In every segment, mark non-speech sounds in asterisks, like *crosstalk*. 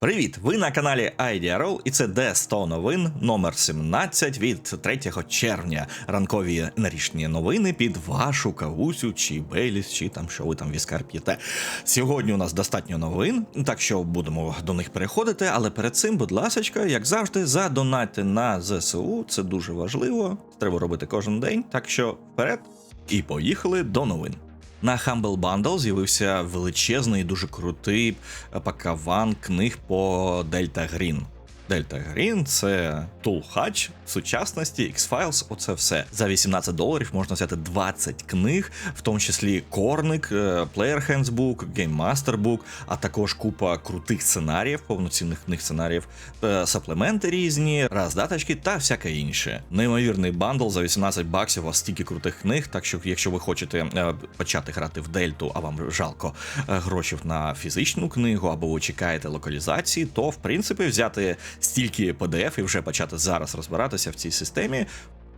Привіт! Ви на каналі IDRO і це де 100 новин номер 17 від 3 червня. Ранкові нарічні новини під вашу кавусю чи Бейліс, чи там що ви там віскар п'єте. Сьогодні у нас достатньо новин, так що будемо до них переходити. Але перед цим, будь ласочка, як завжди, задонайте на ЗСУ. Це дуже важливо. Треба робити кожен день. Так що вперед і поїхали до новин. На Humble Bundle з'явився величезний, дуже крутий пакаван книг по Delta Green. Delta Green — це тулхач сучасності, X-Files, оце все. За 18 доларів можна взяти 20 книг, в тому числі Корник, е, Player Handsbook, Game Master Book, а також купа крутих сценаріїв, повноцінних книг сценаріїв, е, саплементи різні, роздаточки та всяке інше. Неймовірний бандл за 18 баксів, у вас стільки крутих книг. Так що, якщо ви хочете е, почати грати в Дельту, а вам жалко грошей на фізичну книгу, або ви чекаєте локалізації, то в принципі взяти стільки PDF і вже почати зараз розбиратися в цій системі.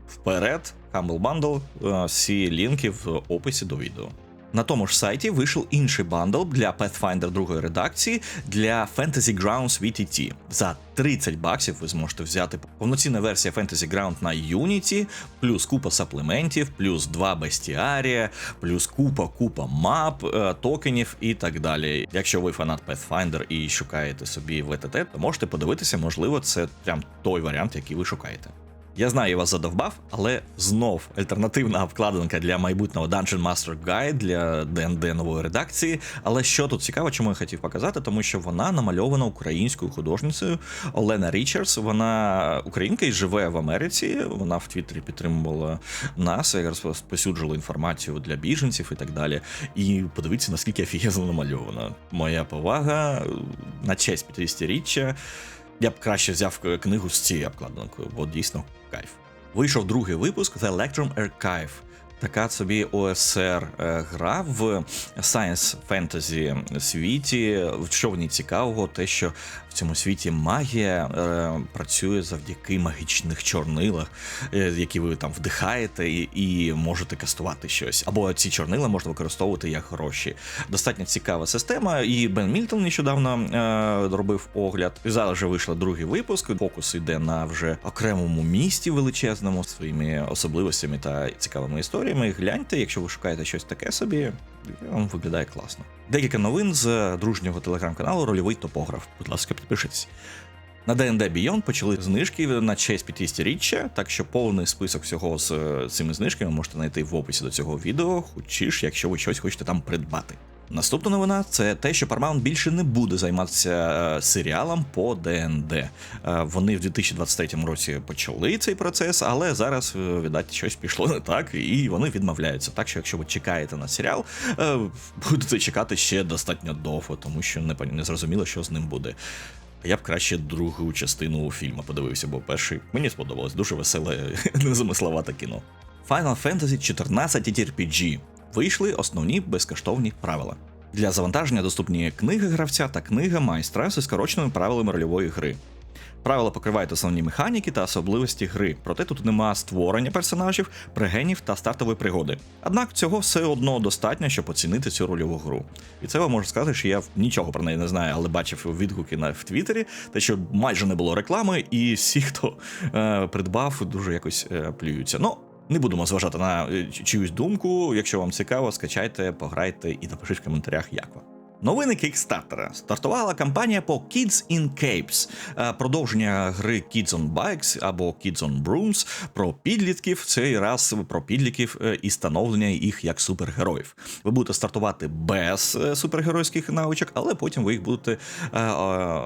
Вперед, Humble Bundle, е, всі лінки в описі до відео. На тому ж сайті вийшов інший бандл для Pathfinder другої редакції для Fantasy Grounds VTT. За 30 баксів ви зможете взяти повноцінна версія Fantasy Ground на Unity, плюс купа саплементів, плюс два бестіарія, плюс купа купа мап, е, токенів і так далі. Якщо ви фанат Pathfinder і шукаєте собі VTT, то можете подивитися, можливо, це прям той варіант, який ви шукаєте. Я знаю, я вас задовбав, але знов альтернативна обкладинка для майбутнього Dungeon Master Guide для ДНД нової редакції. Але що тут цікаво, чому я хотів показати, тому що вона намальована українською художницею Олена Річардс. Вона українка і живе в Америці. Вона в Твіттері підтримувала нас, розпосюджувала інформацію для біженців і так далі. І подивіться, наскільки офігезно намальована. Моя повага на честь 50-річчя. Я б краще взяв книгу з цією обкладинкою, бо дійсно кайф. Вийшов другий випуск The Electrum Archive. Така собі ОСР е, гра в Science Fantasy світі. В ній цікавого, те, що в цьому світі магія е, працює завдяки магічних чорнилах, е, які ви там вдихаєте і, і можете кастувати щось. Або ці чорнила можна використовувати як гроші. Достатньо цікава система. І Бен Мільтон нещодавно робив огляд. Зараз вже вийшов другий випуск. Фокус йде на вже окремому місті величезному своїми особливостями та цікавими історіями. Гляньте, якщо ви шукаєте щось таке собі, вам виглядає класно. Декілька новин з дружнього телеграм-каналу Рольовий топограф. Будь ласка, підпишіться. На D&D Beyond почали знижки на честь 50-річчя, так що повний список всього з цими знижками можете знайти в описі до цього відео, хочеш, якщо ви щось хочете там придбати. Наступна новина це те, що Paramount більше не буде займатися е, серіалом по ДНД. Е, вони в 2023 році почали цей процес, але зараз, е, віддать, щось пішло не так, і вони відмовляються. Так що, якщо ви чекаєте на серіал, будете чекати ще достатньо довго, тому що не не зрозуміло, що з ним буде. Я б краще другу частину фільму подивився, бо перший мені сподобалось дуже веселе, *laughs* незамисловате кіно. Final Fantasy 14 RPG вийшли основні безкоштовні правила. Для завантаження доступні книги гравця та книга майстра зі скороченими правилами рольової гри. Правила покривають основні механіки та особливості гри, проте тут нема створення персонажів, пригенів та стартової пригоди. Однак цього все одно достатньо, щоб оцінити цю рольову гру. І це вам можу сказати, що я нічого про неї не знаю, але бачив відгуки на в Твіттері, те, що майже не було реклами, і всі, хто е, придбав, дуже якось е, плюються. Ну, не будемо зважати на е, чиюсь думку. Якщо вам цікаво, скачайте, пограйте і напишіть в коментарях, як вам. Новини Кікстартера. Стартувала кампанія по Kids in Capes, е, продовження гри Kids on Bikes або Kids on Brooms про підлітків. Цей раз про підлітків е, і становлення їх як супергероїв. Ви будете стартувати без е, супергеройських навичок, але потім ви їх будете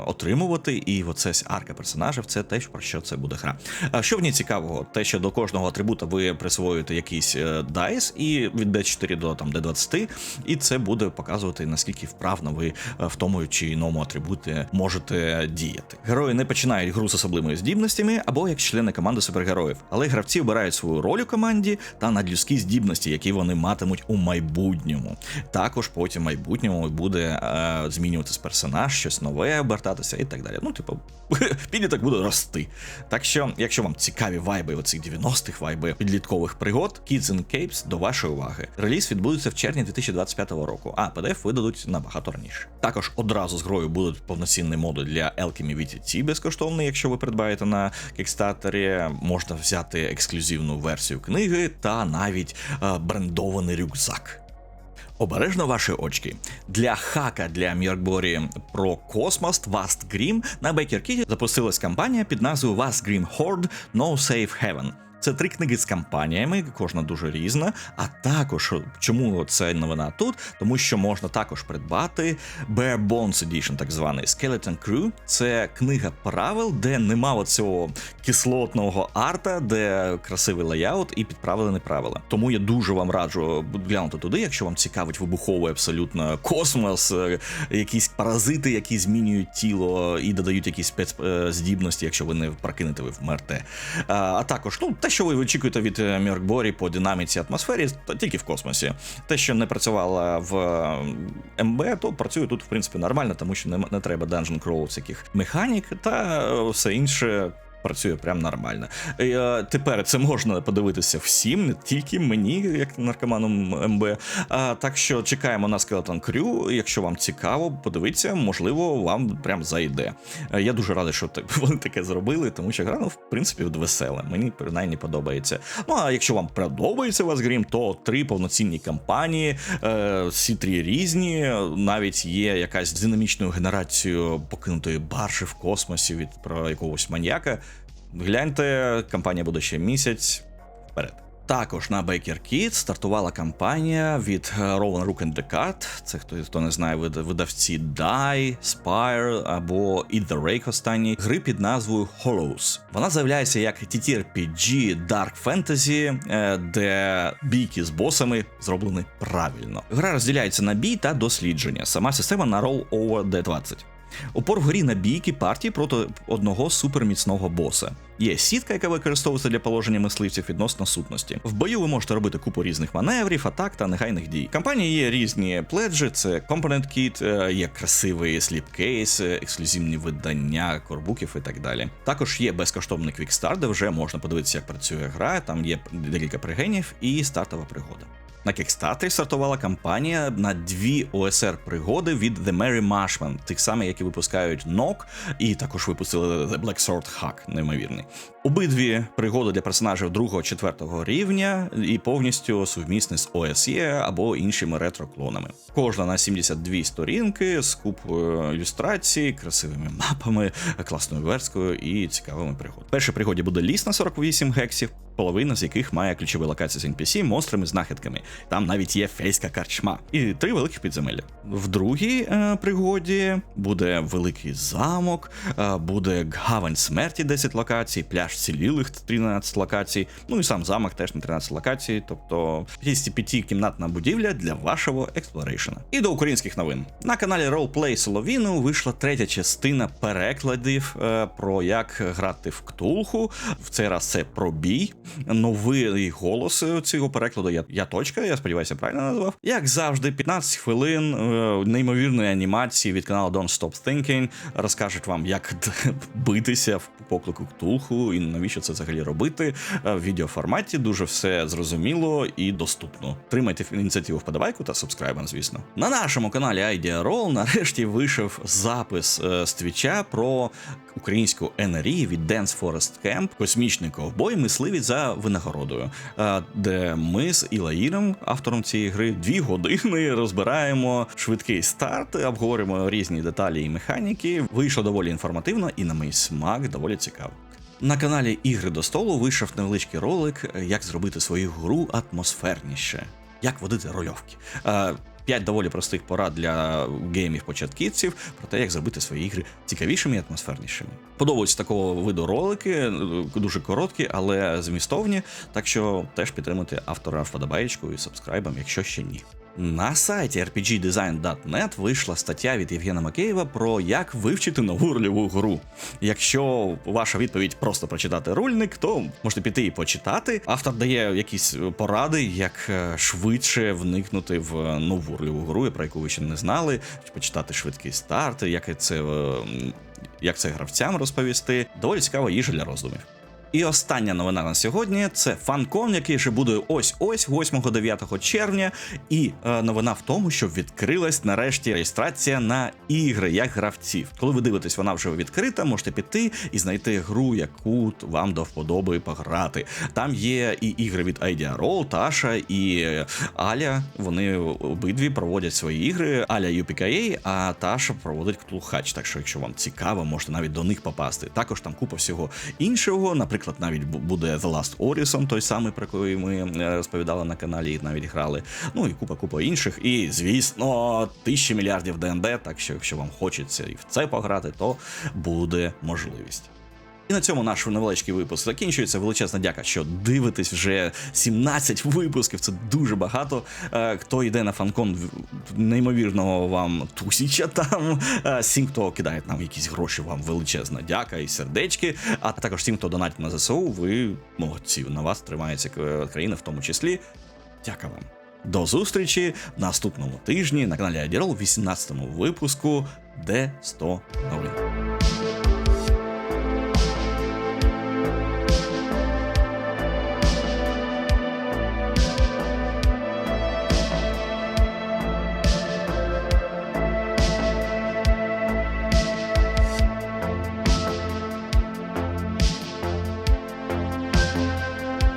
отримувати. І оце арка персонажів це те, про що це буде гра. Що в ній цікавого? Те, що до кожного атрибута ви присвоюєте якийсь дайс, і від D4 до там D20, і це буде показувати наскільки вправо вправно ви е, в тому чи іному атрибуті можете діяти. Герої не починають гру з особливими здібностями або як члени команди супергероїв, але гравці обирають свою роль у команді та надлюдські здібності, які вони матимуть у майбутньому. Також потім в майбутньому буде е, змінюватись персонаж, щось нове обертатися і так далі. Ну, типу, *laughs* підліток буде рости. Так що, якщо вам цікаві вайби оцих 90-х вайби підліткових пригод, Kids and Capes до вашої уваги. Реліз відбудеться в червні 2025 року, а PDF видадуть на набагато раніше. Також одразу з грою будуть повноцінні моди для Alchemy VTT безкоштовний, якщо ви придбаєте на кікстартері. Можна взяти ексклюзивну версію книги та навіть е, брендований рюкзак. Обережно ваші очки. Для хака для Міркборі про космос Vast Grim на Baker Key запустилась кампанія під назвою Vast Grim Horde No Safe Heaven. Це три книги з кампаніями, кожна дуже різна. А також чому це новина тут? Тому що можна також придбати Bare Bones Edition, так званий Skeleton Crew. Це книга правил, де нема оцього кислотного арта, де красивий леяут і підправлені правила. Тому я дуже вам раджу глянути туди, якщо вам цікавить вибуховий абсолютно космос, е, якісь паразити, які змінюють тіло і додають якісь спецздібності, якщо ви не прокинете, ви вмерте. А також, ну, те, що ви очікуєте від е, Міркборі по динаміці атмосфері, тільки в космосі. Те, що не працювало в е, МБ, то працює тут, в принципі, нормально, тому що не, не треба dungeon crawl всяких механік та е, все інше. Працює прям нормально. Тепер це можна подивитися всім, не тільки мені, як наркоманом МБ. А, так що чекаємо на Skeleton Crew. Якщо вам цікаво, подивіться, можливо, вам прям зайде. Е, Я дуже радий, що так *laughs* вони таке зробили, тому що гра, ну, в принципі, весела. Мені принаймні подобається. Ну а якщо вам подобається вас грім, то три повноцінні кампанії, е, всі три різні. Навіть є якась динамічною генерацією покинутої баржі в космосі від про якогось маньяка. Гляньте, кампанія буде ще місяць вперед. Також на Baker Kids стартувала кампанія від Rowan Rook and Descartes. Це хто, хто не знає, вида- видавці Die, Spire або Eat the Rake останній гри під назвою Hollows. Вона з'являється як TTRPG Dark Fantasy, е, де бійки з босами зроблені правильно. Гра розділяється на бій та дослідження. Сама система на Roll Over D20. Упор вгорі на бійки партії проти одного суперміцного боса. Є сітка, яка використовується для положення мисливців відносно сутності. В бою ви можете робити купу різних маневрів, атак та негайних дій. В кампанії є різні пледжі, це Kit, е, є красивий сліпкейс, ексклюзивні видання, корбуків і так далі. Також є безкоштовний квікстарт, де вже можна подивитися, як працює гра. Там є декілька пригенів і стартова пригода. На Kickstarter стартувала кампанія на дві ОСР пригоди від The Merry Marshman, тих самих, які випускають NOC, і також випустили The Black Sword Hack, неймовірний. Обидві пригоди для персонажів 2-4 рівня і повністю сумісні з OSE або іншими ретро-клонами. Кожна на 72 сторінки з купою ілюстрацій, красивими мапами, класною версткою і цікавими пригодами. Першій пригоді буде ліс на 48 гексів, половина з яких має ключові локації з NPC, монстрами, знахідками. Там навіть є фейська карчма і три великих підземелля. В другій е, пригоді буде великий замок, е, буде гавань смерті 10 локацій, пляж цілілих 13 локацій. Ну і сам замок теж на 13 локацій, тобто 55 кімнатна будівля для вашого експлорейшена. І до українських новин на каналі Roleplay Соловіну вийшла третя частина перекладів е, про як грати в Ктулху. В цей раз це про бій. Новий голос цього перекладу. Я, я точка, я сподіваюся, правильно назвав. Як завжди, 15 хвилин е, неймовірної анімації від каналу Don't Stop Thinking розкажуть вам, як *laughs* битися в поклику Ктулху і навіщо це взагалі робити. Е, В відеоформаті дуже все зрозуміло і доступно. Тримайте ініціативу вподобайку та субскрайбом, звісно. На нашому каналі Idea Roll нарешті вийшов запис е, з твіча про українську НРІ від Dance Forest Camp, космічний ковбой, мисливець за винагородою, е, де ми з Ілаїром, автором цієї гри, дві години розбираємо швидкий старт, обговорюємо різні деталі і механіки. Вийшло доволі інформативно і на мій смак доволі цікаво. На каналі Ігри до столу вийшов невеличкий ролик, е, як зробити свою гру атмосферніше, як водити рольовки. Е, П'ять доволі простих порад для геймів-початківців про те, як зробити свої ігри цікавішими і атмосфернішими. Подобаються такого виду ролики, е, дуже короткі, але змістовні. Так що теж підтримуйте автора вподобаєчкою і сабскрайбом, якщо ще ні. На сайті rpgdesign.net вийшла стаття від Євгена Макеєва про як вивчити нову рольову гру. Якщо ваша відповідь просто прочитати рульник, то можете піти і почитати. Автор дає якісь поради, як е, швидше вникнути в нову рольову гру, про яку ви ще не знали, почитати швидкий старт, як це, е, як це гравцям розповісти. Доволі цікава їжа для роздумів. І остання новина на сьогодні це фанкон, який ще буде ось ось 8-9 червня. І е, новина в тому, що відкрилась нарешті реєстрація на ігри як гравців. Коли ви дивитесь, вона вже відкрита, можете піти і знайти гру, яку вам до вподоби пограти. Там є і ігри від Idearoll, Таша і е, Аля. Вони обидві проводять свої ігри. Аля UPKA, а Таша проводить Ктулхач. Так що, якщо вам цікаво, можете навіть до них попасти. Також там купа всього іншого. Наприклад, навіть буде The Last Orison, той самий, про який ми е, розповідали на каналі, і навіть грали. Ну і купа купа інших. І звісно, тисячі мільярдів ДНД. Так що, якщо вам хочеться і в це пограти, то буде можливість. І на цьому наш невеличкий випуск закінчується. Величезна дяка, що дивитесь вже 17 випусків. Це дуже багато. Е, Хто йде на фанкон, неймовірного вам тусіча там. Е, Всім, хто кидає нам якісь гроші, вам величезна дяка і сердечки. А також всім, хто донатить на ЗСУ, ви молодці. На вас тримається е, країна в тому числі. Дяка вам. До зустрічі в наступному тижні на каналі Адірол, 18 випуску, де 100 новин.